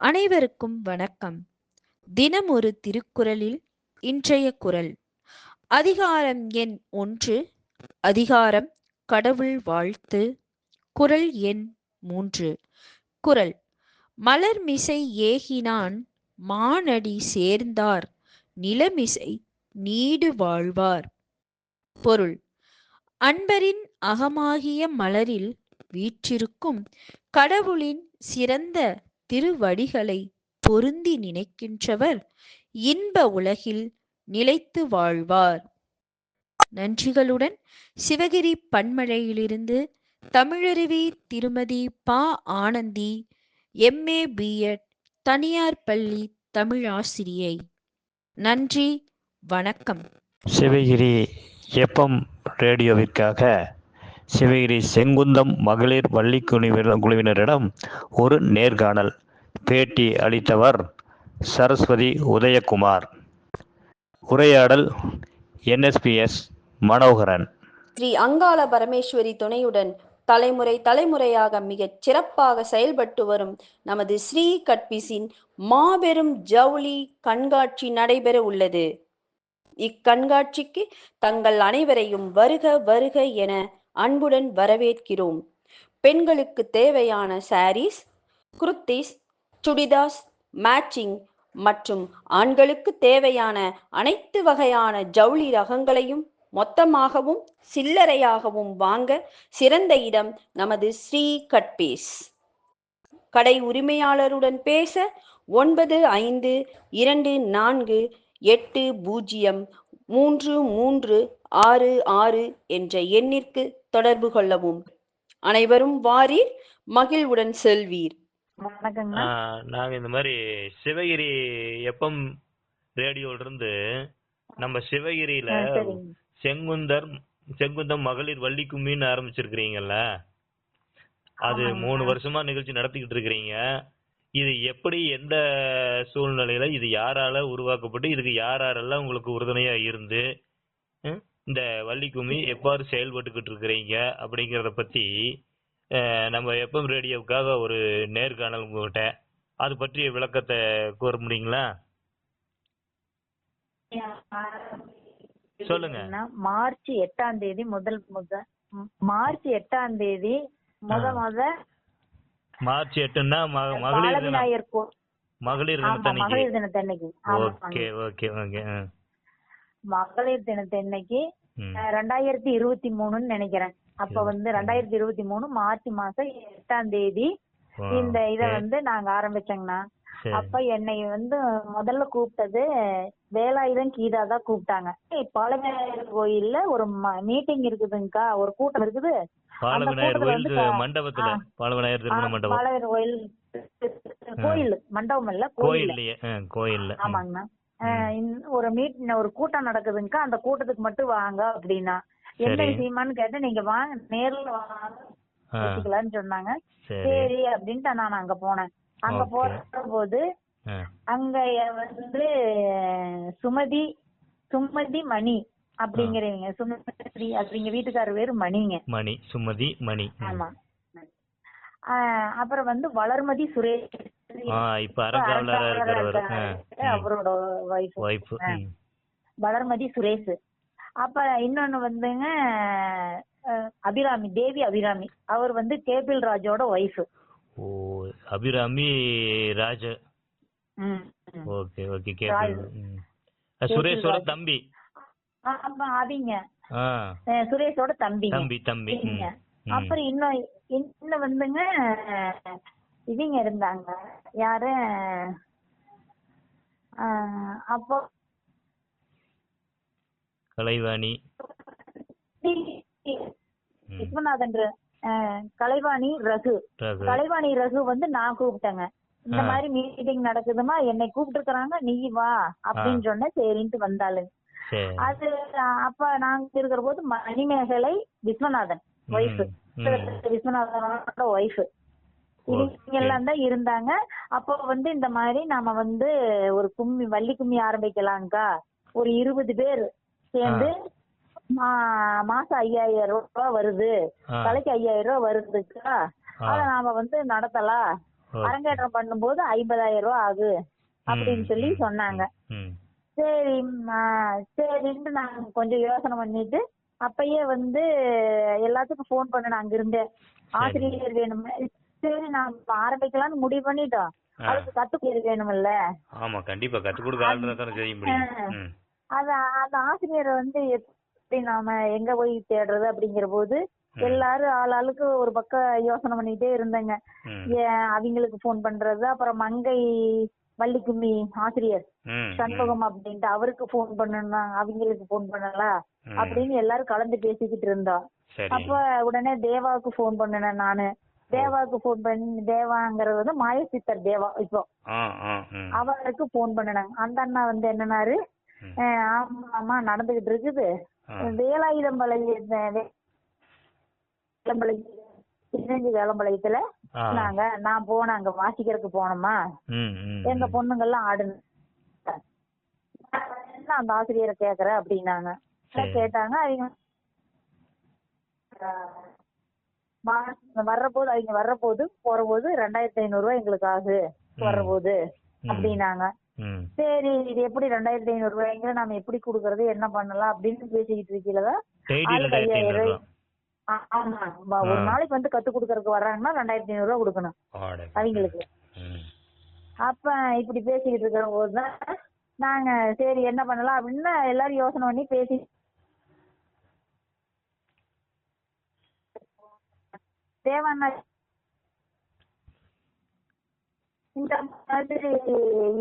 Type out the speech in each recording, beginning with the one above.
அனைவருக்கும் வணக்கம். தினம் ஒரு திருக்குறளில் இன்றைய குறள். அதிகாரம் எண் ஒன்று அதிகாரம் கடவுள் வாழ்த்து. குறள் எண் மூன்று. குறள் மலர்மிசை ஏகினான் மானடி சேர்ந்தார் நிலமிசை நீடு வாழ்வார். பொருள் அன்பரின் அகமாகிய மலரில் வீற்றிருக்கும் கடவுளின் சிறந்த திருவடிகளை பொருந்தி நினைக்கின்றவர் இன்ப உலகில் நிலைத்து வாழ்வார். நன்றிகளுடன் சிவகிரி பன்மழையிலிருந்து தமிழருவி திருமதி பா. ஆனந்தி எம்ஏ பிஎட் தனியார் பள்ளி தமிழ் ஆசிரியை. நன்றி வணக்கம். சிவகிரி எஃப்எம் ரேடியோவிற்காக சிவகிரி செங்குந்தம் மகளிர் வள்ளி குழுவினரிடம் ஒரு நேர்காணல். பேட்டி அளித்தவர் சரஸ்வதி உதயகுமார். உரையாடல் என்எஸ்பிஎஸ் மனோகரன். ஸ்ரீ அங்காள பரமேஸ்வரி துணையுடன் தலைமுறை தலைமுறையாக மிகச் சிறப்பாக செயல்பட்டு வரும் நமது ஸ்ரீ கட்பிஸின் மாபெரும் ஜவுளி கண்காட்சி நடைபெற உள்ளது. இக்கண்காட்சிக்கு தங்கள் அனைவரையும் வருக வருக என அன்புடன் வரவேற்கிறோம். பெண்களுக்கு தேவையான சாரீஸ் குர்த்திஸ் சுடிதாஸ் மேட்சிங் மற்றும் ஆண்களுக்கு தேவையான அனைத்து வகையான ஜவுளி ரகங்களையும் மொத்தமாகவும் சில்லறையாகவும் வாங்க சிறந்த இடம் நமது ஸ்ரீ கட்பேஸ். கடை உரிமையாளருடன் பேச ஒன்பது ஐந்து இரண்டு நான்கு எட்டு பூஜ்ஜியம் மூன்று மூன்று ஆறு ஆறு என்ற எண்ணிற்கு தொடர்பு கொள்ளவும். அனைவரும் வாரீர் மகிழ்வுடன் செல்வீர். நாங்க இந்த மாதிரி சிவகிரி எஃப்எம் ரேடியோல இருந்து நம்ம சிவகிரியில செங்குந்தர் செங்குந்தம் மகளிர் வள்ளி கும்மின்னு ஆரம்பிச்சிருக்கிறீங்கல்ல? அது. மூணு வருஷமா நிகழ்ச்சி நடத்திக்கிட்டு இருக்கிறீங்க. இது எப்படி எந்த சூழ்நிலையில இது யாரால உருவாக்கப்பட்டு இதுக்கு யார் யாரெல்லாம் உங்களுக்கு உறுதுணையா இருந்து இந்த வள்ளி கும்மி எவ்வாறு செயல்பட்டுக்கிட்டு இருக்கிறீங்க அப்படிங்கறத பத்தி அஹ், நம்ம எஃப்எம் ரேடியோவுக்காக ஒரு நேர்காணல் உங்ககிட்ட அது பற்றிய விளக்கத்தை கூற முடியுங்களா சொல்லுங்க. மார்ச் எட்டாம் தேதி முதல் முத மார்ச் எட்டாம் தேதி முத. முத மார்ச் எட்டுன்னா மகளிர் மகளிர் தினத்தன்னைக்கு ஓகே ஓகே ஓகே. மகளிர் தினத்தன்னைக்கு ம். அஹ், ரெண்டாயிரத்தி இருபத்தி மூணுன்னு நினைக்கிறேன் அப்ப வந்து ரெண்டாயிரத்தி இருபத்தி மூணு மார்ச் மாசம் எட்டாம் தேதி இந்த இத. வந்து நாங்க ஆரம்பிச்சோங்கண்ணா. அப்ப என்னை வந்து முதல்ல கூப்பிட்டது வேலாயுதம் கீதா தான் கூப்பிட்டாங்க பாலவிநாயகர் கோயில்ல ஒரு மீட்டிங் இருக்குதுங்கக்கா ஒரு கூட்டம் இருக்குது பால அந்த விநாயகர் கூட்டத்துல கோயில் மண்டபத்துல ஆ. பால விநாயகர் திருமண ஆ, மண்டபம் பாலவிநாயகர் கோயில் கோயில் மண்டபம் இல்ல கோயில் கோயில்ல. ஆமாங்கண்ணா ஒரு மீட் ஒரு கூட்டம் நடக்குதுங்கக்கா அந்த கூட்டத்துக்கு மட்டும் வாங்க அப்படின்னா. என்ன சரி. விஷயமான்னு கேட்டேன் நீங்க வாங்க நேர்ல வாங்க ஆ, பேசிக்கலாம்னு சொன்னாங்க. சரி. அப்படின்ட்டு நான் அங்க போனேன். அங்க. போற போது அங்க வந்து சுமதி சுமதி மணி அப்படிங்கிறவங்க சுமதி அப்படிங்க வீட்டுக்காரர் பேரு மணிங்க. மணி சுமதி மணி. ஆமா. அப்புறம் வந்து வளர்மதி சுரேஷ் இப்ப அவரோட வைஃப். வளர்மதி சுரேஷ் அப்ப இன்னொன்னு வந்துங்க அபிராமி தேவி அபிராமி அவர் வந்து கேபிள் ராஜோட ஒய்ஃப் ஓ Abirami Raja. Okay okay. Cable சுரேஷோட. தம்பி அப்ப அவங்க சுரேஷோட தம்பி தம்பி. ம். அப்புறம் இன்னும் இன்னும் வந்துங்க இவங்க இருந்தாங்க. யாரு? அப்போ கலைவாணி. விஸ்வநாதன் கலைவாணி ரகு. கலைவாணி ரகு வந்து நான் கூப்பிட்டேங்க. இந்த. மாதிரி மீட்டிங் நடக்குதுமா? என்னை கூப்பிட்டு நீ வா அப்படின்னு சொன்னேன். சரின்ட்டு வந்தாளு சரி. அது அப்ப நாங்க இருக்கிற போது மணிமேகலை விஸ்வநாதன். ஒய்ஃப். விஸ்வநாதனோட ஒய்ஃப் இவங்க Okay. எல்லாம் தான் இருந்தாங்க அப்போ வந்து இந்த மாதிரி நாம வந்து ஒரு கும்மி வள்ளி கும்மி ஆரம்பிக்கலாம்க்கா ஒரு இருபது பேர் சேர்ந்து மாசம் ஐயாயிரம் ரூபாய் வருது. தலைக்கு ஐயாயிரம் ரூபாய் வருதுக்கா. அத நாம வந்து நடத்தலாம். அரங்கேற்றம் பண்ணும்போது ஐம்பதாயிரம் ரூபாய் ஆகு அப்படின்னு சொல்லி சொன்னாங்க சரி சரின்ட்டு நான் கொஞ்சம் யோசனை பண்ணிட்டு அப்பயே வந்து எல்லாத்துக்கும் ஃபோன் பண்ணேன் அங்க இருந்தே ஆசிரியர் வேணுமே சரி நான் ஆரம்பிக்கலாம்னு முடிவு பண்ணிட்டோம். அதுக்கு கத்துக்கிற வேணும்ல. ஆமா கண்டிப்பா. கத்துக் கொடுக்க ஆள் இருந்தா செய்ய முடியும். அத அந்த ஆசிரியரை வந்து எப்படி நாம எங்க போய் தேடுறது அப்படிங்கிற போது. எல்லாரும் ஆளாளுக்கு ஒரு பக்கம் யோசனை பண்ணிட்டே இருந்தேங்க. ஏன் அவங்களுக்கு ஃபோன் பண்றது அப்புறம் மங்கை வள்ளிக்கும்மி ஆசிரியர். சண்முகம் அப்படின்ட்டு அவருக்கு ஃபோன் பண்ணணும் அவங்களுக்கு ஃபோன் பண்ணலாம். அப்படின்னு எல்லாரும் கலந்து பேசிக்கிட்டு இருந்தோம் அப்ப உடனே தேவாவுக்கு ஃபோன் பண்ணினேன் நானு. தேவாவுக்கு ஃபோன் பண்ணி தேவாங்கிறது வந்து மாயசித்தர் தேவா இப்போ. அவருக்கு ஃபோன் பண்ணினாங்க அந்த அண்ணா வந்து என்னன்னாரு? ஆமா ஆமா நடந்துகிட்டு இருக்குது. ஆ. வேலாயுதம்பாளையம் பதினஞ்சு வேலம்பாளையத்துல. நாங்க நான் போனேன் அங்க வாசிக்கிறதுக்கு போனோமா? எங்க ம். பொண்ணுங்கெல்லாம் ஆடுன அந்த ஆசிரியரை கேக்குறேன் அப்படின்னாங்க. கேட்டாங்க. அவங்க ஆஹ் மா- வர்றபோது அவங்க வர்றபோது போறபோது ரெண்டாயிரத்தி ஐநூறு ரூபாய் எங்களுக்கு ஆகு. வர்றபோது ம். அப்படின்னாங்க. சரி இது எப்படி ரெண்டாயிரத்தி ஐநூறு ரூபாய்ங்க? நம்ம எப்படி கொடுக்கறது? என்ன பண்ணலாம்? அப்படின்னு பேசிக்கிட்டு இருக்கீங்களா டெய்லி ஆளுக்கு ஐயாயிரம் ஆமா ஒரு. நாளைக்கு வந்து கத்து கொடுக்கறதுக்கு வர்றாங்கன்னா ரெண்டாயிரத்தி ஐநூறு ரூபாய் கொடுக்கணும். அவங்களுக்கு. அப்ப இப்படி பேசிக்கிட்டு இருக்கிற போதுதான் நாங்க சரி என்ன பண்ணலாம் அப்படின்னு எல்லாரும் யோசனை பண்ணி பேசி தேவண்ணா இந்த மாதிரி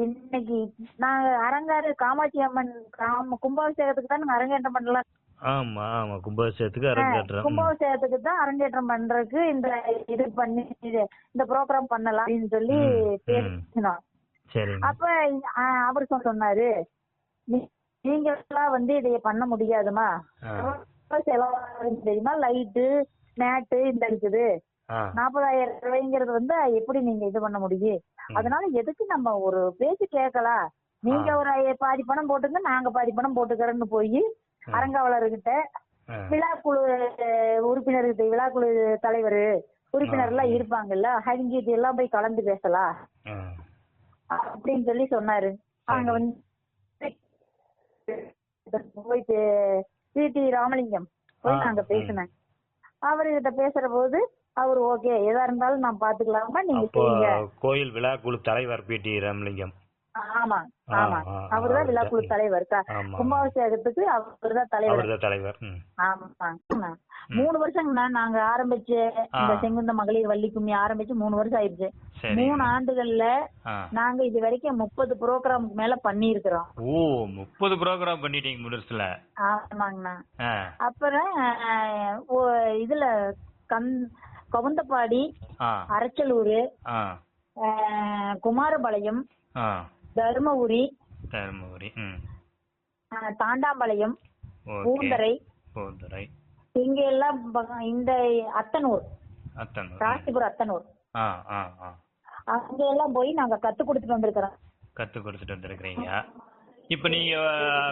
இன்னைக்கு நாங்க அரங்காறு காமாட்சி அம்மன் காம கும்பாபிஷேகத்துக்கு தான் நாங்க அரங்கேற்றம் பண்ணலாம் ஆமா ஆமா கும்பாபிஷேகத்துக்கு அரங்கேற்றம். கும்பாபிஷேகத்துக்கு தான் அரங்கேற்றம் பண்றதுக்கு இந்த இது பண்ணி இது- இந்த ப்ரோக்ராம் பண்ணலாம் அப்படின்னு சொல்லி. பேசினோம் சரிங்க அப்ப அவர் சொன்னாரு "நீ- நீங்க எல்லாம் வந்து இதைய பண்ண முடியாதுமா தெரியுமா லைட்டு மேட்டு இந்த இருக்குது. நாற்பதாயிரம் ரூபாய்ங்கிறது வந்து எப்படி நீங்க இது பண்ண முடியும். அதனால எதுக்கு நம்ம ஒரு பேச்சு கேட்கலாம் நீங்க. ஒரு பாதி பணம் போட்டுங்க நாங்க பாதி பணம் போட்டுக்கிறோன்னு போய். அரங்காவலர்கிட்ட. விழாக்குழு உறுப்பினர்கிட்ட விழாக்குழு தலைவர் உறுப்பினர் எல்லாம். இருப்பாங்கல்ல அவங்க இது எல்லாம் போய் கலந்து பேசலாம். அப்படின்னு சொல்லி சொன்னாரு. அங்க வந்து போய் சிடி ராமலிங்கம் போய் நாங்க. பேசினேன். அவர்கிட்ட பேசுற போது அவர் ஓகே எதா இருந்தாலும் நான் பாத்துக்கலாமா? நீங்க கோயில் விழாக்குழு தலைவர் பிடி ராமலிங்கம். ஆமா ஆமா அவர்தான். விழாக்குழு தலைவர் கும்பாபிஷேகத்துக்கு அவர்தான் தலைவர் தலைவர். ஆமா மூணு வருஷங்கண்ணா நாங்க ஆரம்பிச்சு இந்த. செங்குந்த மகளிர் வள்ளி கும்மி ஆரம்பிச்சு மூணு வருஷம் ஆயிடுச்சு மூணு ஆண்டுகள்ல. நாங்க இது வரைக்கும் முப்பது ப்ரோக்ராமுக்கு மேல பண்ணியிருக்கிறோம் ஓ முப்பது ப்ரோக்ராம் பண்ணிட்டீங்க முழுசுல ஆமாங்கண்ணா. அப்புறம் இதுல கந் கவுந்தப்பாடி. அரச்சலூர் குமாரபாளையம். தருமபுரி தருமபுரி தாண்டாம்பாளையம் பூந்தரை பூந்துரை. இங்க எல்லாம் இந்த அத்தனூர் அத்தனூர். ராசிபுரம் அத்தனூர். ஆ ஆ ஆ. அங்க எல்லாம் போய் நாங்க கத்து கொடுத்துட்டு வந்திருக்கிறோம். கத்து கொடுத்துட்டு வந்திருக்கிறீங்க. இப்ப நீங்க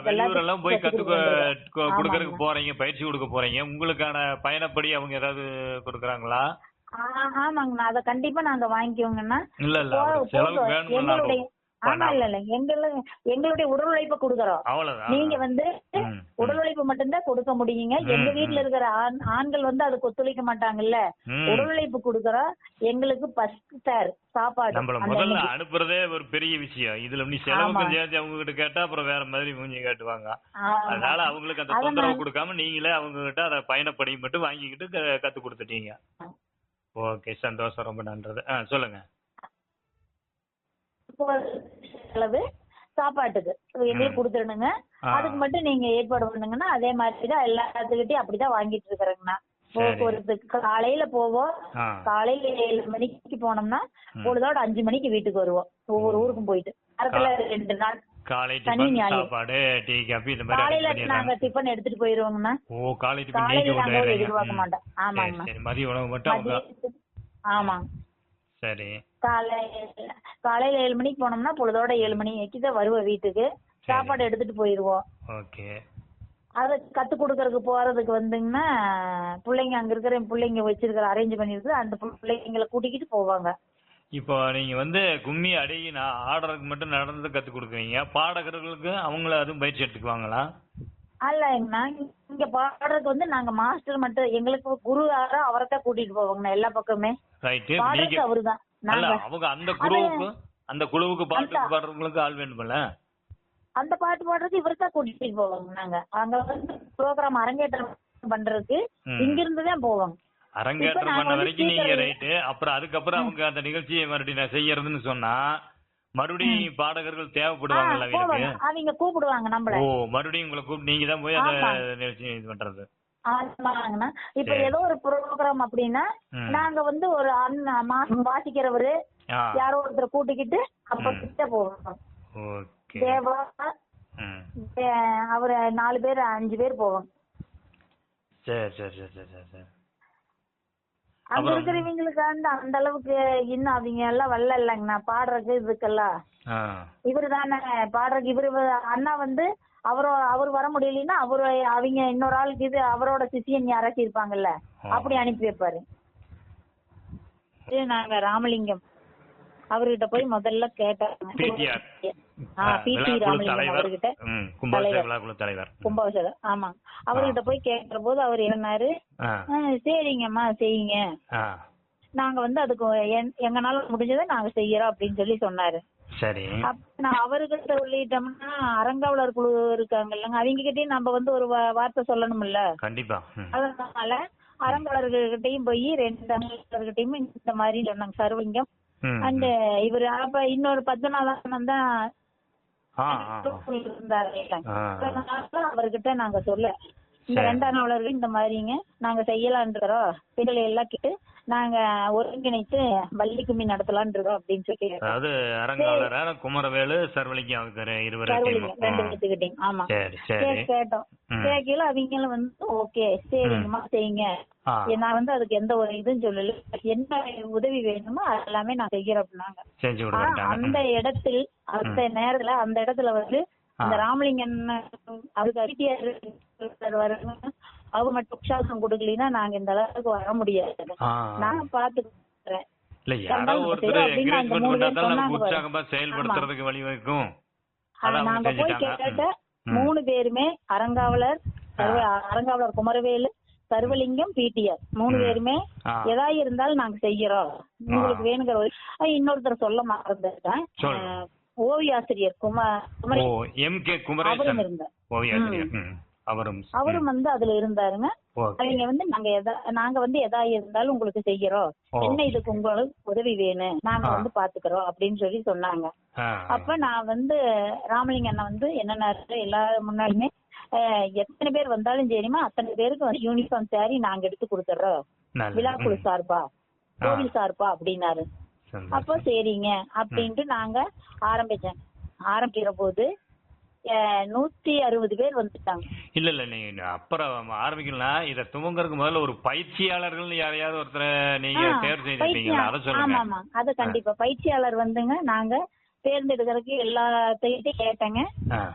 வெளியூர் எல்லாம் போய் கத்து கொடுக்கறதுக்கு. போறீங்க பயிற்சி கொடுக்க போறீங்க. உங்களுக்கான பயணப்படி அவங்க ஏதாவது கொடுக்கறாங்களா? ஆ- ஆமாங்கண்ணா அத கண்டிப்பா நாங்க வாங்கிக்குவோங்கண்ணா இல்ல இல்ல. போ- அவருக்கு ஆமா இல்ல இல்ல. எங்கள எங்களுடைய உடல் உழைப்ப கொடுக்கறோம். நீங்க வந்து. உடல் உழைப்பு மட்டும்தான் கொடுக்க முடியுங்க. எங்க. வீட்டுல இருக்கிற ஆண் ஆண்கள் வந்து அதுக்கு ஒத்துழைக்க மாட்டாங்கல்ல. உடல் உழைப்பு கொடுக்கறோம். எங்களுக்கு ஃபர்ஸ்ட் சார் சாப்பாடு. நம்மள முதல்ல. அனுப்புறதே ஒரு பெரிய விஷயம். இதுல நீ செலவுக்கு. சேர்த்து அவங்க கிட்ட கேட்டா அப்புறம் வேற மாதிரி மூஞ்சி காட்டுவாங்க. அதனால அவங்களுக்கு அந்த தொந்தரவு கொடுக்காம நீங்களே அவங்க கிட்ட அதை பயணப்படி மட்டும் வாங்கிக்கிட்டு கத்து கொடுத்துட்டீங்க. ஓகே சந்தோஷம். ரொம்ப நன்றது. ஆ சொல்லுங்க. செலவு சாப்பாட்டுக்கு எங்களுக்கு கொடுத்துருணுங்க. அதுக்கு மட்டும் நீங்க ஏற்பாடு பண்ணுங்கன்னா அதே மாதிரி தான் எல்லாத்துக்கிட்டையும் அப்படிதான் வாங்கிட்டு இருக்கிறேங்கண்ணா. போக்குவரத்துக்கு காலையில போவோம். காலையில ஏழு மணிக்கு போனோம்னா. பொழுதோட அஞ்சு மணிக்கு வீட்டுக்கு வருவோம் ஒவ்வொரு ஊருக்கும் போயிட்டு வாரத்துல ரெண்டு நாள் காலை டிஃபன். சாப்பாடு டீ காபி இந்த மாதிரி காலையில நாங்க. டிஃபன் எடுத்துட்டு போயிருவோங்கண்ணா ஓ காலை டிஃபன் காலையில நீங்க கொண்டு எதிர்பார்க்க வரீங்க. மாட்டோம் ம். ஆமாங்கண்ணா சரி சரி மதிய உணவு மட்டும் அவங்க மதியத்துக்கு- ஆமா சரி. காலை காலையில ஏழு மணிக்கு போனோம்னா பொழுதோட ஏழு மணிக்கு தான் வருவோம் வீட்டுக்கு. சாப்பாடு எடுத்துட்டு போயிருவோம். ஓகே. அதை கத்து கொடுக்கறதுக்கு போறதுக்கு வந்துங்கன்னா பிள்ளைங்க அங்க இருக்கிற பிள்ளைங்க வச்சிருக்கிற அரேஞ்ச் பண்ணிருக்கு அந்த பிள்ளைங்களை கூட்டிக்கிட்டு போவாங்க. இப்போ நீங்க வந்து கும்மி அடி நான் ஆடுறதுக்கு மட்டும் நடந்து கத்து கொடுக்குறீங்க. பாடகர்களுக்கு அவங்கள அதுவும் பயிற்சி எடுத்துக்குவாங்களா? அல்லங்கண்ணா இங்க பாடுறதுக்கு வந்து நாங்க மாஸ்டர் மட்டும் எங்களுக்கு குரு யாரோ அவரை கூட்டிட்டு போவாங்கண்ணா எல்லா பக்கமே. பாடுறது நீங்க அவருதான் அல்ல நாங்க. அவங்க அந்த குழுவுக்கு அந்த குழுவுக்கு பாட்டு பாடுறவங்களுக்கு ஆள் வேண்டுமல்ல? அந்த பாட்டு பாடுறதுக்கு இவரை தான் கூட்டிட்டு போவாங்க நாங்க. அங்க வந்து ப்ரோக்ராம் அரங்கேற்றம் பண்றதுக்கு. இங்க இருந்து தான் போவாங்க. அரங்கேற்றம் நாங்க பண்ண வரைக்கும் நீங்க ரைட்டு அப்புறம் அதுக்கப்புறம் அவங்க அந்த நிகழ்ச்சியை மறுபடியும் நான் செய்யறதுன்னு சொன்னா மறுபடியும் பாடகர்கள் தேவைப்படுவாங்கல்ல அவங்களுக்கு? அவங்க கூப்பிடுவாங்க நம்மள. ஓ மறுபடியும் உங்களை கூப்பிட்டு நீங்க தான் போய் அந்த. நிகழ்ச்சி இது பண்றது. ஆமாங்கண்ணா. இப்ப. ஏதோ ஒரு ப்ரோக்ராம் அப்படின்னா. நாங்க வந்து ஒரு அண்ணன் மா- வாசிக்கிறவரு யாரோ ஒருத்தரை கூட்டிக்கிட்டு அப்ப. கிட்ட போவோம். தேவா அவரு நாலு பேர் அஞ்சு பேர் போவோம். சரி சரி சரி சரி சரி. அங்க? இருக்கிறவங்களுக்கு அந்த அந்த அளவுக்கு இன்னும் அவங்க எல்லாம் வரல இல்லைங்கண்ணா பாடுறதுக்கு இதுக்கெல்லாம் இவரு தானே பாடுறதுக்கு இவரு அண்ணா வந்து அவரோ அவர் வர முடியலன்னா அவரு அவங்க இன்னொரு ஆளுக்கு இது அவரோட சிசியன் யாராச்சும் இருப்பாங்கல்ல. அப்படி அனுப்பி வைப்பாரு. நாங்க ராமலிங்கம். அவர்கிட்ட போய் முதல்ல கேட்டாங்க. கும்பாபிஷேகம் ஆமா. அவர்கிட்ட போய் கேட்கிற போது அவர் என்னன்னாரு ஆ. "ஆ, சரிங்கம்மா செய்யுங்க. நாங்க வந்து அதுக்கு எங்கனால முடிஞ்சதை நாங்க செய்யறோம் அப்படின்னு சொல்லி சொன்னாரு. சரி. நான் அவர்கிட்ட சொல்லிட்டோம்னா அறங்காவலர் குழு இருக்காங்க இல்லைங்க அவங்க கிட்டயும் நம்ம வந்து ஒரு வார்த்தை சொல்லணும்ல. கண்டிப்பா. அதனால அறங்காவலர்கிட்டயும் போய் ரெண்டு அறங்காவலர்கிட்டயும் இந்த மாதிரி சொன்னாங்க. சர்வலிங்கம் ம், அண்ட் இவரு அப்ப இன்னொரு பத்மநாதன் தான் அவர்கிட்ட நாங்க சொல்ல இந்த. ரெண்டாம் நாவலர்கள் இந்த மாதிரிங்க நாங்க செய்யலான் இருக்கிறோம் பிள்ளைகளை எல்லாம் கிட்டு நாங்க ஒருங்கிணைத்து வள்ளி கும்மி நடத்தலான் இருக்கோம் அப்படின்னு சொல்லி அதாவது அரங்காவலரான குமரவேலு சர்வலிங்கம் அவங்க இருவர் ரெண்டு ஆமா. சரி கேட்டோம். கேட்கல அவங்களும் வந்து ஓகே சரிங்கம்மா செய்யுங்க. நான் வந்து அதுக்கு எந்த ஒரு இதுவும் சொல்லல. என்ன உதவி வேணுமோ எல்லாமே நான் செய்யறேன் அப்படின்னாங்க. அந்த இடத்தில் அந்த நேரத்துல அந்த இடத்துல வந்து இந்த ஆ. ராமலிங்கன் அதுக்கு ஐடிஆர் மட்டும் உற்சாகம் கொடுக்கலன்னா நாங்க இந்த அளவுக்கு வர முடியாது. நான் பாத்துக்கிறேன் இல்ல யாரோ ஒருத்தர் என்கரேஜ்மெண்ட் மூணு பேர் பண்ணா தான் சொன்னாங்க நமக்கு. உற்சாகமா செயல்படுத்துறதுக்கு வழிவகுக்கும் அவங்க நாங்க போய் கேட்ட. மூணு பேருமே அரங்காவலர் அரங்காவலர் குமரவேலு சர்வலிங்கம் பிடிஆர் மூணு. பேருமே. எதா இருந்தாலும் நாங்க செய்யறோம். உங்களுக்கு வேணுங்கிற ஒரு- இன்னொருத்தர் சொல்ல மறந்துட்டேன். சொல்லுங்க. அஹ் ஓவிய ஆசிரியர் குமார் எம் கே குமரேசன். இருந்தார். ஓவியாசிரியர். அவரும் அவரும் வந்து அதுல இருந்தாருங்க. அவங்க வந்து நாங்க எதா நாங்க வந்து எதா இருந்தாலும் உங்களுக்கு செய்யறோம். என்ன இதுக்கு உங்களுக்கு உதவி வேணும்? நாங்க. வந்து பாத்துக்கிறோம் அப்படின்னு சொல்லி சொன்னாங்க. அப்ப நான் வந்து ராமலிங்க அண்ணா வந்து என்னென்ன எல்லாரும் முன்னாடியுமே எத்தனை பேர் வந்தாலும் சரிமா அத்தனை பேருக்கு வந்து யூனிஃபார்ம் சாரி நாங்க எடுத்து கொடுத்துறோம். விழாக்குழு ம். சார்பா? கோவில் சார்பா? அப்படின்னாரு. அப்போ சரிங்க. அப்படின்ட்டு நாங்க ஆரம்பிச்சேன் ஆரம்பிக்கிற போது நூத்தி அறுபது பேர் வந்துட்டாங்க. இல்ல இல்ல நீங்க அப்புறம் ஆரம்பிக்கலாம் இத துவங்கறதுக்கு முதல்ல ஒரு பயிற்சியாளர்கள் யாரையாவது ஒருத்தரை நீங்க தேர்வு செய்திருப்பீங்க பயிற்சியா- அதை சொல்லுங்க. ஆமா அது கண்டிப்பா. பயிற்சியாளர் வந்துங்க நாங்க தேர்ந்தெடுக்கிறதுக்கு எல்லாத்தையும் கேட்டேங்க.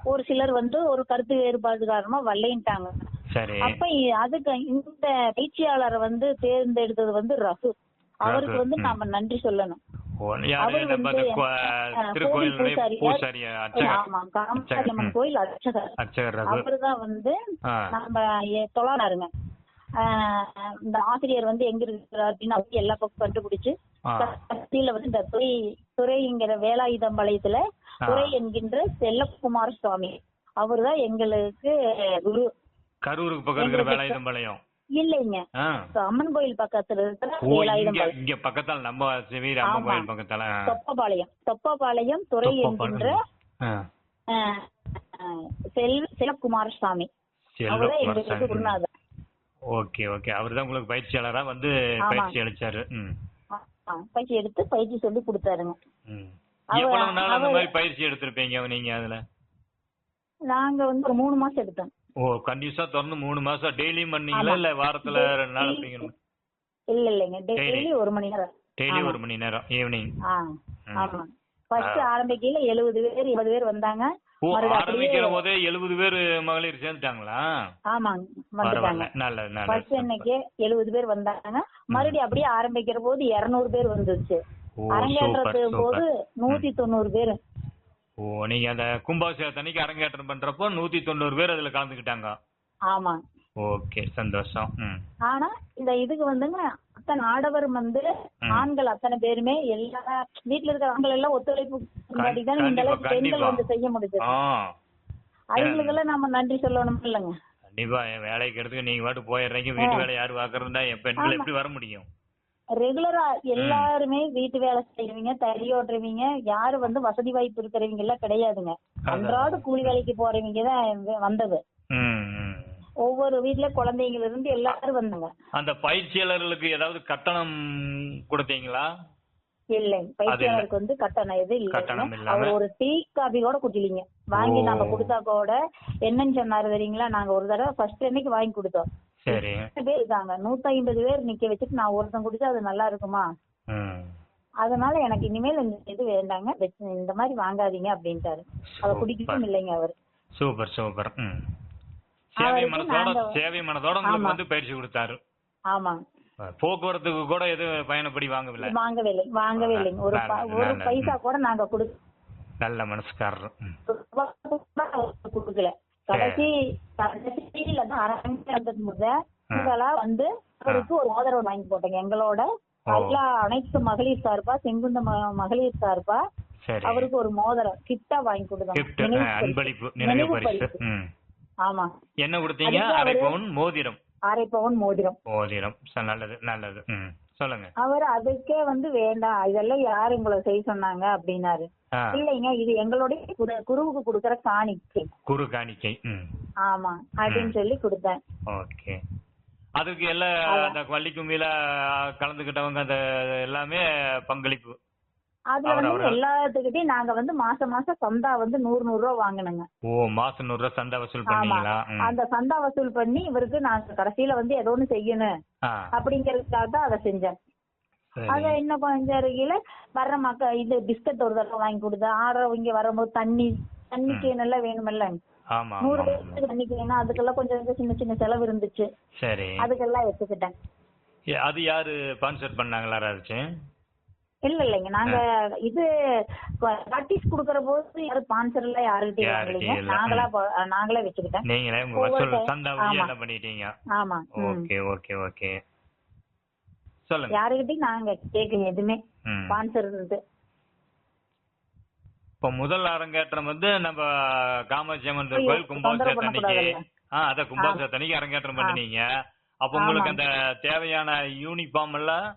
ஒரு சிலர் வந்து ஒரு கருத்து வேறுபாடு காரணமா வரலைன்ட்டாங்க சரி. அப்ப அதுக்கு இந்த பயிற்சியாளரை வந்து தேர்ந்தெடுத்தது வந்து ரகு. அவருக்கு ரகு, வந்து. நாம நன்றி சொல்லணும். கோயில் அர்ச்சகர். அவருதான் வந்து நம்ம தொழாருங்க இந்த ஆசிரியர் வந்து எங்க இருக்கிறார் அப்படின்னு எல்லா பக்கம் கண்டுபிடிச்சு கடைசியில வந்து இந்த துறை துறைங்கிற வேலாயுதம்பாளையத்துல ஆ. துறை என்கின்ற செல்லகுமார சுவாமி அவர்தான் எங்களுக்கு குரு. கரூருக்கு பக்கம் இருக்கிற வேலாயுதம்பாளையம். இல்லைங்க. அம்மன் கோயில் பக்கத்துல இருக்கிற இங்க பக்கத்தால நம்ம சிவீர் அம்மன். கோயில் பக்கத்தால. தொப்பபாளையம் தொப்பபாளையம் துறை. என்கின்ற ஆ. அஹ், அஹ், செல் செல்லகுமார சுவாமி அவர்தான் செல்வகுமார் எங்களுக்கு சாமி. ஓகே ஓகே அவர்தான் உங்களுக்கு பயிற்சியாளரா வந்து. பயிற்சி அளிச்சாரு பயிற்சி எடுத்து பயிற்சி சொல்லி கொடுத்தாருங்க எவ்வளவு நாள் அந்த மாதிரி பயிற்சி எடுத்திருப்பீங்க நீங்க அதுல நாங்க வந்து ஒரு மூணு மாசம் எடுத்தோம் ஓ கண்டிப்பா தொடர்ந்து மூணு மாசம் டெய்லியும் பண்ணீங்களா. இல்ல வாரத்துல ரெண்டு நாள் அப்படிங்கிற இல்ல இல்லைங்க. டெய்லி. ஒரு மணி நேரம். டெய்லி. ஒரு மணி நேரம் ஈவினிங். ஆமா. ஃபர்ஸ்ட் ஆரம்பிக்கையில எழுபது பேர் இருபது பேர் வந்தாங்க. ஆரம்பிக்கிற போதே எழுபது பேர் மகளிர் சேர்ந்துட்டாங்களா? ஆமாங்க வந்துட்டாங்க. நல்லது நல்லது. அன்னைக்கு எழுபது பேர் வந்தாங்க. மறுபடியும் அப்படியே ஆரம்பிக்கிற போது இருநூறு பேர் சூப்பர் அரங்கேற்றத்துக்கு போது நூத்தி தொண்ணூறு பேரு. ஓ நீங்க அந்த கும்பாபிஷேகத்தன்னைக்கு அரங்கேற்றம் பண்றப்போ நூத்தி தொண்ணூறு பேர் அதுல கலந்துக்கிட்டாங்க. ஆமா. ஓகே சந்தோஷம். ஆனா இந்த இதுக்கு வந்துங்க அத்தனை ஆடவர் வந்து. ஆண்கள் அத்தனை பேருமே எல்லா வீட்டுல இருக்கிற ஆண்கள் எல்லாம் ஒத்துழைப்பு தான் இந்த அளவுக்கு பெண்கள். வந்து செய்ய முடிஞ்சது. அவங்களுக்கெல்லாம் நம்ம நன்றி சொல்லணும் இல்லைங்க? கண்டிப்பா வேலைக்கு எடுத்துக்க நீங்க பாட்டு போயிடுறீங்க வீட்டு வேலை யாரு பாக்குறதா என் பெண்கள். எப்படி வர முடியும்? ரெகுலரா எல்லாருமே வீட்டு வேலை செய்யறவங்க தறி ஓட்டுறவங்க யாரு வந்து வசதி வாய்ப்பு இருக்கிறவங்க எல்லாம் கிடையாதுங்க. அன்றாட கூலி வேலைக்கு போறவங்க தான் வந்தது. ஒவ்வொரு வீட்ல குழந்தைங்கள இருந்து எல்லாரும் வந்தாங்க. அந்த பயிற்சியாளர்களுக்கு ஏதாவது கட்டணம் கொடுத்தீங்களா? இல்லை. பயிற்சியாளருக்கு வந்து கட்டணம் எது இல்லை? அவர் ஒரு டீ காபி கூட குடிக்கலீங்க. வாங்கி. நாங்க கொடுத்தா கூட என்னன்னு சொன்னாரு தெரியுங்களா? நாங்க ஒரு தடவை ஃபர்ஸ்ட் அன்னைக்கு வாங்கி கொடுத்தோம். சரி. பேர் இருக்காங்க. நூத்தி ஐம்பது பேர் நிக்க வச்சுட்டு நான் ஒருத்தன் குடிச்சா அது நல்லா இருக்குமா. அதனால எனக்கு இனிமேல் இந்த இது வேண்டாங்க. இந்த மாதிரி வாங்காதீங்க அப்படின்ட்டாரு. அதை குடிக்கவும் இல்லைங்க அவர். Super super. சேவை மனதோட சேவை மனதோட உங்களுக்கு. வந்து பயிற்சி கொடுத்தாரு. ஆமா போக்குவரத்துக்கு கூட எதுவும் பயணப்படி வாங்கவில்லை. வாங்கவே இல்லை. வாங்கவே இல்லைங்க. ஒரு ஒரு. பைசா கூட நாங்க கொடுக்க நல்ல மனசுக்காரர். கொடுக்கல. கடைசி கடைசியில தான் அரங்கேற்றது முத. ஆ. இதெல்லாம் வந்து அவருக்கு ஒரு ஆதரவு வாங்கி போட்டேங்க. எங்களோட. எல்லா அனைத்து மகளிர் சார்பா செங்குந்த மகளிர் சார்பா சரி. அவருக்கு ஒரு மோதிரம் கிட்டா வாங்கி. ம். ஆமா. என்ன கொடுத்தீங்க? அரை பவுன் மோதிரம். அரை பவுன் மோதிரம். மோதிரம் நல்லது நல்லது. சொல்லுங்க. அவர் அதுக்கே வந்து வேண்டாம் இதெல்லாம் யாரு உங்களை செய்ய சொன்னாங்க அப்படின்னாரு. இல்லைங்க இது எங்களுடைய குரு- குருவுக்கு கொடுக்கற காணிக்கை. குரு காணிக்கை ஆமா அப்படின்னு சொல்லி கொடுத்தேன். ஓகே. அதுக்கு எல்லாம் அந்த வள்ளி கும்மியில கலந்துக்கிட்டவங்க அந்த எல்லாமே பங்களிப்பு. அதுல வந்து எல்லாத்துக்கிட்டையும் நாங்க வந்து மாசம் மாசம் சந்தா வந்து நூறு நூறு ரூபா வாங்கினுங்க. ஓ மாசம் நூறு ரூபாய் சந்தா வசூல் பண்ணீங்களா. அந்த சந்தா வசூல் பண்ணி இவருக்கு நாங்க கடைசியில வந்து ஏதோ ஒண்ணு செய்யணும் அப்படிங்கறதுக்காக தான் அதை செஞ்சேன். அத இன்னும் கொஞ்சம் இருக்கையில வர்ற மக்க இது பிஸ்கட் ஒரு தடவை வாங்கி கொடுத்தேன் ஆடுறவங்க வரும்போது தண்ணி தண்ணிக்கு நல்லா வேணுமில்ல. நூறு பேருக்கு தண்ணிக்கு வேணும் அதுக்கெல்லாம் கொஞ்சம் சின்ன சின்ன செலவு இருந்துச்சு. சரி. அதுக்கெல்லாம் எடுத்துக்கிட்டேன். அது யாரு ஸ்பான்சர் பண்ணாங்களா யாராச்சும் இல்ல இல்லைங்க நாங்க இது பிராக்டிஸ் குடுக்கற போது யாரும் ஸ்பான்சர் எல்லாம் யாருக்கிட்டையும் யாருகிட்டயும் வாங்கலைங்க. நாங்களா நாங்களே வச்சுக்கிட்டேன். நீங்களே உங்க வசூல் சந்தா வழியா ஆமா. பண்ணிட்டீங்க. Okay okay okay. சொல்லுங்க. யாருக்கிட்டையும் நாங்க கேட்கல எதுவுமே. ஸ்பான்சர் இருந்து. இப்ப முதல் அரங்கேற்றம் வந்து நம்ம காமாட்சி அம்மன் ஐயோ, கோயில் கும்பாபிஷேகத்தன்னைக்கு தொந்தரவு ஆ அத கும்பாபிஷேகத்தன்னைக்கு அரங்கேற்றம் பண்ணினீங்க. அப்ப உங்களுக்கு அந்த தேவையான யூனிஃபார்ம் எல்லாம்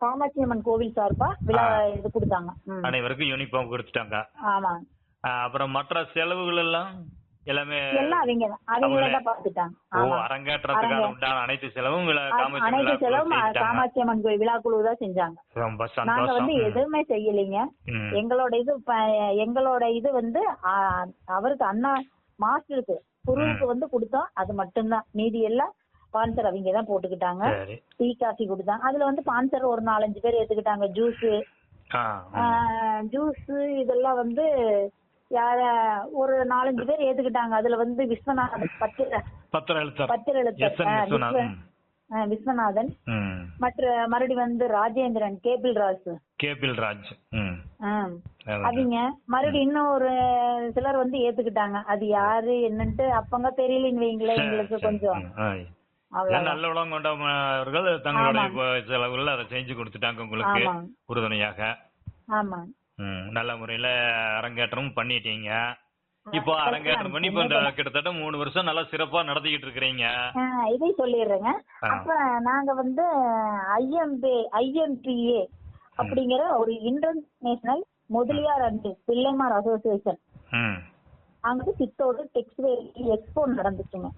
காமாட்சி உங்களுக்கு அம்மன். கோவில் சார்பா விழா இது கொடுத்தாங்க. அனைவருக்கும் யூனிஃபார்ம் கொடுத்துட்டாங்க ஆமா அப்புறம் மற்ற செலவுகள் எல்லாம் எல்லாமே எல்லாம் அவங்க அவங்களே. தான் பாத்துட்டாங்க ஓ அரங்கேற்றத்துக்கான உண்டான அனைத்து செலவும் விழா அனைத்து செலவும். காமாட்சி அம்மன் கோயில் தான் செஞ்சாங்க ரொம்ப நாங்க வந்து. எதுவுமே செய்யலைங்க. எங்களோட இது எங்களோட இது வந்து அவருக்கு அண்ணா மாஸ்டருக்கு குருவுக்கு வந்து கொடுத்தோம் அது மட்டும்தான். மீதி எல்லாம் ஸ்பான்சர் அவங்க தான் போட்டுக்கிட்டாங்க. டீ காஃபி கொடுத்தாங்க. அதுல வந்து ஸ்பான்சர் ஒரு நாலஞ்சு பேர் ஏத்துக்கிட்டாங்க. ஜூஸ். ஜூஸ் இதெல்லாம் வந்து யார ஒரு நாலஞ்சு பேர் ஏத்துக்கிட்டாங்க. அதுல வந்து விஸ்வநாதன் பத்திர. பத்திர எழுத்தர் பத்திர எழுத்தர் விஸ்வநாதன். மற்ற மறுபடி வந்து ராஜேந்திரன் கேபிள் ராஜ். கேபிள் ராஜ். அவங்க மறுபடியும் இன்னும் ஒரு சிலர் வந்து ஏத்துக்கிட்டாங்க. அது யாரு என்னன்ட்டு அப்பங்க தெரியலன்னு வைங்களேன் எங்களுக்கு. கொஞ்சம். நல்ல உலகம் கொண்டவர்கள் தங்களுடைய செலவுகள் அதை செஞ்சு கொடுத்துட்டாங்க உங்களுக்கு உறுதுணையாக. ஆமா நல்ல முறையில அரங்கேற்றமும் பண்ணிட்டீங்க. இப்போ அரங்கேற்றம் பண்ணி இப்போ. கிட்டத்தட்ட மூணு வருஷம் நல்லா சிறப்பா நடத்திக்கிட்டு இருக்கிறீங்க. இதை சொல்லிடுறேங்க. அப்ப நாங்க வந்து ஐஎம்பி ஐஎம்பிஏ அப்படிங்கிற ஒரு international Mudaliar and Pillaimar association அங்க சித்தோடு டெக்ஸ்டைல் எக்ஸ்போ நடந்துச்சுங்க.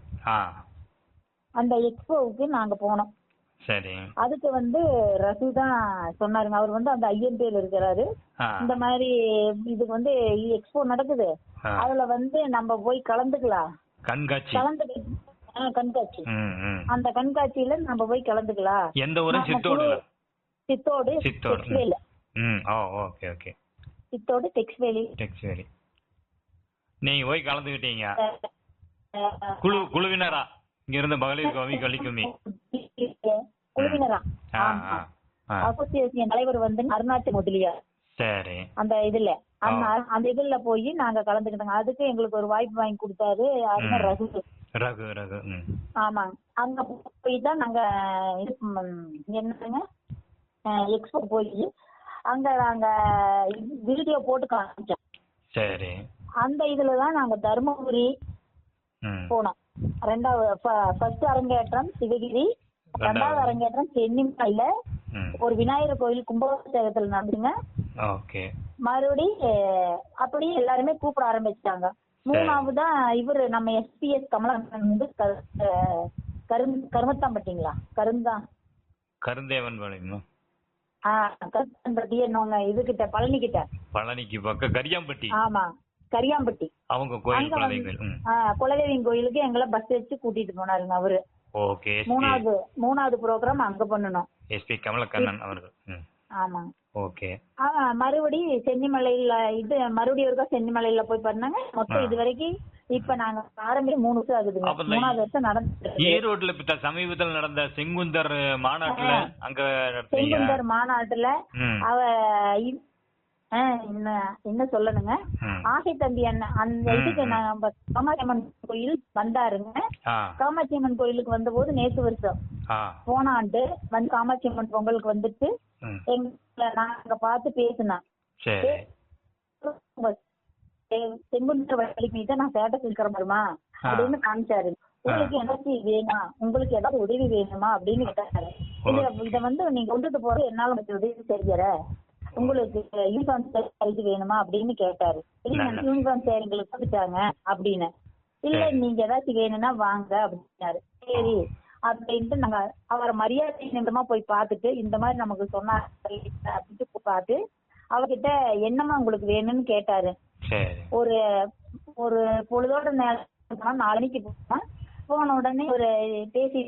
அந்த எக்ஸ்போவுக்கு நாங்க போனோம். சரி. அதுக்கு வந்து ரசு தான் சொன்னாருங்க. அவர் வந்து அந்த ஐஎம்பிஏல இருக்கிறாரு. இந்த மாதிரி இதுக்கு வந்து எக்ஸ்போ நடக்குது. அதுல வந்து நம்ம போய் கலந்துக்கலாம். கண்காட்சி. கலந்து கண்காட்சி. அந்த கண்காட்சியில நம்ம போய் கலந்துக்கலாம். எந்த ஊரும் நம்ம Chithode Chithode Chithode. Okay okay. Chithode textile சரி நீங்க போய் கலந்துக்கிட்டீங்க. குழு குழுவினரா? இங்க இருந்த மகளிர் கவி வள்ளிக்கும்மி குழுவினரா? அசோசியேஷன் தலைவர் வந்து அருணாச்சல் முதலியார். சரி. அந்த இதுல. அந்த அந்த இதுல போய் நாங்க கலந்துக்கிட்டோங்க. அதுக்கு எங்களுக்கு ஒரு வாய்ப்பு வாங்கி கொடுத்தாரு ம். ரகு. ரகு ரகு. ஆமாங்க அங்க போய் தான் நாங்க என்னங்க எக்ஸ்போ போய் அங்க நாங்க வீடியோ போட்டு காமிச்சோம். சரி. அந்த இதுல தான் நாங்க தருமபுரி போனோம். ரெண்டாவது ஃபர்ஸ்ட் அரங்கேற்றம் சிவகிரி ரெண்டாவது. அரங்கேற்றம் சென்னிமலையில ஒரு விநாயகர் கோயில் கும்பாபிஷேகத்துல நடந்துங்க. ஓகே. மறுபடி அப்படியே எல்லாருமே கூப்பிட ஆரம்பிச்சிட்டாங்க. மூணாவதா இவரு நம்ம எஸ்பிஎஸ் கமலஹாசன் வந்து கரும் கருமத்தாம்பட்டிங்களா? கருந்தா. கருந்தேவன் பாளையமா ஆஹ் கருமத்தாம்பட்டி என்னவங்க இது கிட்ட பழனி கிட்ட பழனிக்கு பக்கம் கரியாம்பட்டி. ஆமா கரியாம்பட்டி. அவங்க கோயில் குலதெய்வம். கோயிலுக்கு எங்களை பஸ் வச்சு கூட்டிட்டு போனாருங்க அவரு. ஓகே மூணாவது மூணாவது ப்ரோக்ராம் அங்க பண்ணணும். எஸ்பி கமலக்கண்ணன் அவர்கள். ம். ஆமா. ஓகே. மறுபடி சென்னிமலையில இது மறுபடியும் ஒருக்கா சென்னிமலையில போய் பண்ணாங்க மொத்தம். இது வரைக்கும் இப்ப நாங்க ஆரம்பிச்சு மூணு வருஷம் ஆகுதுங்க. மூணாவது வருஷம் இருக்கு. ஈரோட்ல இப்ப சமீபத்தில் நடந்த செங்குந்தர் மாநாட்டுல. அங்க செங்குந்தர் மாநாட்டுல அவ என்ன என்ன சொல்லணுங்க. ஆசை தம்பி அண்ணன் அந்த இதுக்கு. நம்ம காமாட்சி அம்மன் கோயில் வந்தாருங்க. ஆ. காமாட்சி அம்மன் கோயிலுக்கு வந்தபோது நேத்து வருஷம். ஆ. போன ஆண்டு வந்து காமாட்சி அம்மன் பொங்கலுக்கு வந்துட்டு ம். எங்களை நாங்க பார்த்து பேசினோம் சரி. செங்குந்தர் வழிக்கு தான் நான் ஸ்டேட்டஸ் இருக்கிற மாதிரிமா அப்படின்னு காமிச்சாரு. உங்களுக்கு ஏதாச்சும் வேணுமா உங்களுக்கு ஏதாவது உதவி வேணுமா? அப்படின்னு கேட்டாரு. இத வந்து நீங்க கொண்டுட்டு போறது என்னால உதவி செய்யற உங்களுக்கு யூனிஃபார்ம் இது வேணுமா அப்படின்னு கேட்டாரு. இல்ல. யூனிஃபார்ம் சேர் எங்களுக்கு கொடுத்தாங்க அப்படின்னு. இல்ல சரி. நீங்க ஏதாச்சும் வேணும்னா வாங்க அப்படின்னாரு. சரி அப்படின்ட்டு நாங்க அவரை மரியாதை நிமிடமா போய் பார்த்துட்டு இந்த மாதிரி நமக்கு சொன்னாரு அப்படின்ட்டு பார்த்து அவர்கிட்ட என்னம்மா உங்களுக்கு வேணும்னு கேட்டாரு. சரி. ஒரு ஒரு பொழுதோட நேரம் நாலு மணிக்கு போனோம் போன உடனே ஒரு பேசி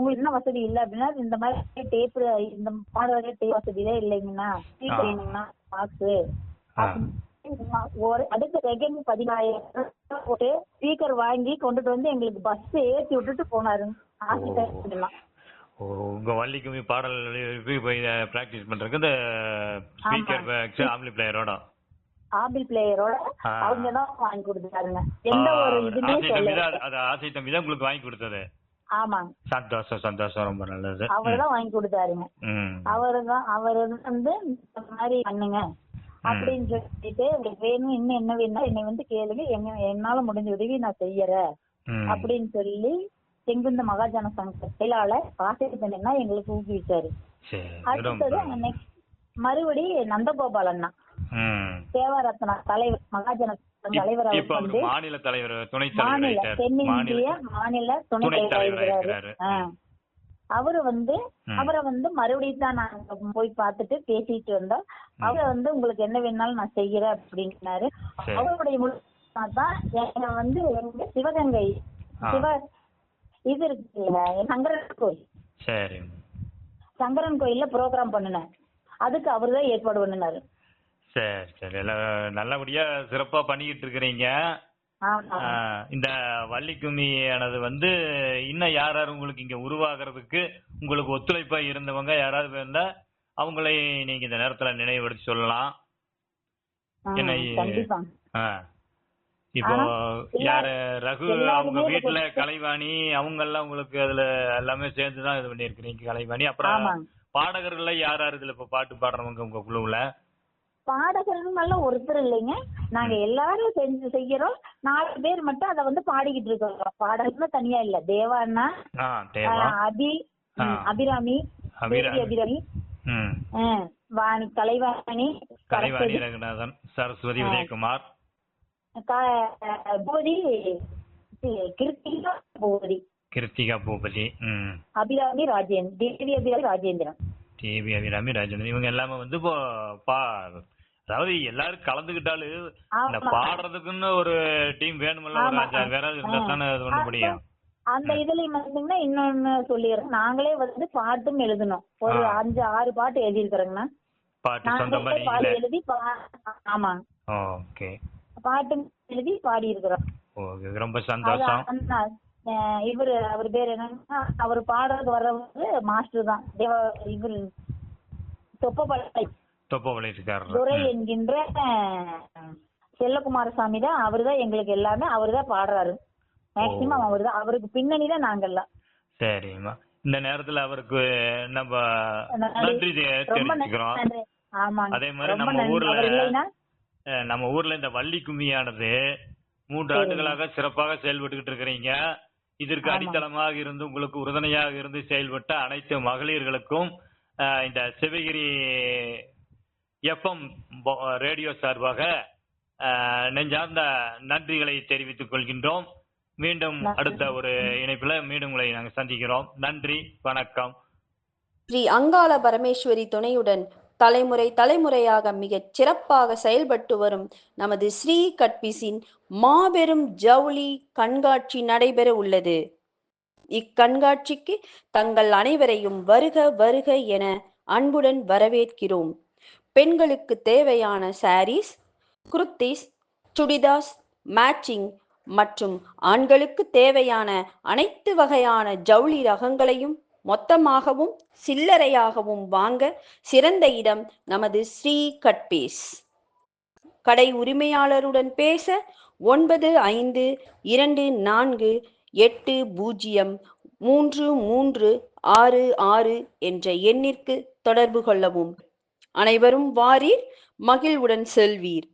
உங்களுக்கு என்ன வசதி இல்லை அப்படின்னா இந்த மாதிரி டேப் இந்த பாடவகை டேப் வசதியே இல்லைங்கண்ணா ஸ்பீக்கர் வேணுங்கண்ணா பாக்ஸ். ஒரு அடுத்த செகண்ட் பதினாயிரம் போட்டு ஸ்பீக்கர் வாங்கி கொண்டுட்டு வந்து எங்களுக்கு பஸ் ஏத்தி விட்டுட்டு போனாரு. உங்க வள்ளிக்கும்மி பாடல் போய் பிராக்டிஸ் பண்றதுக்கு இந்த ஸ்பீக்கர் பாக்ஸ் பிளேயரோட ஆபிள் பிளேயரோட. அவங்க தான் வாங்கி கொடுத்தாருங்க எந்த ஒரு இதுமே அது ஆசை தம்பி தான் உங்களுக்கு வாங்கி கொடுத்தது. ஆமாங்க. சந்தோஷம் சந்தோஷம் ரொம்ப நல்லது. அவர் தான் வாங்கி கொடுத்தாருங்க ம். அவரு தான் அவரு வந்து இந்த மாதிரி பண்ணுங்க. அப்படின்னு சொல்லிட்டு வேணும் இன்னும் என்ன வேணும் என்னை வந்து கேளுங்க. எங்க என்னால முடிஞ்ச உதவி நான் செய்யறேன். அப்படின்னு சொல்லி செங்குந்த மகாஜன சங்க செயலாளர் ஆசிரியர் எங்களுக்கு ஊக்குவிச்சாரு. சரி அடுத்தது next மறுபடி நந்தகோபால் அண்ணா. ம். தேவாரத்னா தலைவர் மகாஜன இப்ப அவர் மாநில தலைவர் துணை தலைவர் மாநில தென்னிந்திய மாநில துணை தலைவர். அவரு வந்து. அவரை வந்து மறுபடியும் தான் நாங்க போய் பார்த்துட்டு பேசிட்டு வந்தோம். அவரை வந்து உங்களுக்கு என்ன வேணாலும் நான் செய்யறேன் அப்படின்னாரு. அவருடைய முழு தான் என்னை வந்து எங்க சிவகங்கை. சிவ இது இருக்கு சங்கரன் கோயில். சங்கரன் கோயில்ல ப்ரோக்ராம் பண்ணினேன். அதுக்கு அவர்தான் ஏற்பாடு பண்ணினாரு. சரி சரி. எல்லாம் நல்லபடியா சிறப்பா பண்ணிக்கிட்டு இருக்கிறீங்க இந்த வள்ளிக்கும்மியானது வந்து இன்னும் யார் யார் உங்களுக்கு இங்க உருவாகிறதுக்கு உங்களுக்கு ஒத்துழைப்பா இருந்தவங்க யாராவது இருந்தா அவங்களை நீங்க இந்த நேரத்துல நினைவுபடுத்தி சொல்லலாம். இப்போ யாரு ரகு அவங்க வீட்டுல கலைவாணி அவங்க எல்லாம் உங்களுக்கு அதுல எல்லாமே சேர்ந்துதான் இது பண்ணிருக்கிறீங்க கலைவாணி. அப்புறம் பாடகர்கள்ல யார் யார் இதுல இப்ப பாட்டு பாடுறவங்க உங்க குழுவுல? பாடகர்கள் ஒருத்தர் இல்லைங்க. நாங்க எல்லாரும் செஞ்சு செய்யறோம். நாலு பேர் மட்டும் அத வந்து பாடிக்கிட்டு இருக்கோம். பாடகர்கள் தனியா இல்ல. தேவா அண்ணா அபி அபிராமி அபிராமி. வாணி கலைவாணி கலைவாணி ரங்கநாதன் சரஸ்வதி. உதயகுமார். பூபதி கிருத்திகா பூபதி. கிருத்திகா பூபதி அபிராமி ராஜேந்திரன் தேவி அபிராமி ராஜேந்திரன். டிவி அபிராமி ராஜேந்திரன் இவங்க எல்லாமே வந்து இப்போ பா அதாவது எல்லாரும் கலந்துக்கிட்டாலும் இந்த. பாடுறதுக்குன்னு ஒரு டீம் வேணுமில்ல பேராவது இருந்தா தானே இது பண்ண முடியும். அந்த இதுலயும் பாத்தீங்கன்னா இன்னொன்னு சொல்லிடுறேன். நாங்களே வந்து பாட்டும் எழுதணும். ஒரு. அஞ்சு ஆறு பாட்டு எழுதியிருக்கிறோங்கண்ணா. பாட்டு சொந்தமா நாங்களே பாடி நீங்களே எழுதி ஆமா. ஓகே. பாட்டும் எழுதி பாடி இருக்கிறோம் ஓகே. ரொம்ப சந்தோஷம். இவரு அவர் பேர் என்னன்னா அவர் பாடுறதுக்கு வர்றவரு மாஸ்டர் தான். தேவ இவர் தொப்பப்பள்ளி. தொப்பவளையத்துக்காரர் துரை என்கின்ற அஹ், செல்லகுமாரசாமி தான். அவரு தான் எங்களுக்கு எல்லாமே அவரு தான் பாடுறாரு. மேக்சிமம் அவரு தான். அவருக்கு பின்னணி தான் நாங்கெல்லாம். சரிம்மா. இந்த நேரத்துல அவருக்கு நம்ம நன்றி. தெரிவிச்சுக்கிறோம். அதே மாதிரி நம்ம ஊர்ல நம்ம ஊர்ல இந்த வள்ளி கும்மியானது மூன்று. ஆண்டுகளாக சிறப்பாக செயல்பட்டுக்கிட்டு இருக்கிறீங்க. இதற்கு. அடித்தளமாக இருந்து உங்களுக்கு உறுதுணையாக இருந்து செயல்பட்ட அனைத்து மகளிர்களுக்கும் இந்த சிவகிரி எஃப்எம் ரேடியோ சார்பாக நெஞ்சார்ந்த நன்றிகளை தெரிவித்துக் கொள்கின்றோம் மீண்டும். அடுத்த ஒரு இணைப்புல மீண்டும் உங்களை நாங்கள் சந்திக்கிறோம் நன்றி வணக்கம் ஸ்ரீ அங்காள பரமேஸ்வரி துணையுடன் தலைமுறை தலைமுறையாக மிகச் சிறப்பாக செயல்பட்டு வரும் நமது ஸ்ரீ கட்பிஸின் மாபெரும் ஜவுளி கண்காட்சி நடைபெற உள்ளது. இக்கண்காட்சிக்கு தங்கள் அனைவரையும் வருக வருக என அன்புடன் வரவேற்கிறோம். பெண்களுக்கு தேவையான சாரீஸ் குர்த்திஸ் சுடிதாஸ் மேட்சிங் மற்றும் ஆண்களுக்கு தேவையான அனைத்து வகையான ஜவுளி ரகங்களையும் மொத்தமாகவும் சில்லறையாகவும் வாங்க சிறந்த இடம் நமது ஸ்ரீ கட்பேஸ். கடை உரிமையாளருடன் பேச ஒன்பது ஐந்து இரண்டு நான்கு எட்டு பூஜ்ஜியம் மூன்று மூன்று ஆறு ஆறு என்ற எண்ணிற்கு தொடர்பு கொள்ளவும். அனைவரும் வாரீர் மகிழ்வுடன் செல்வீர்.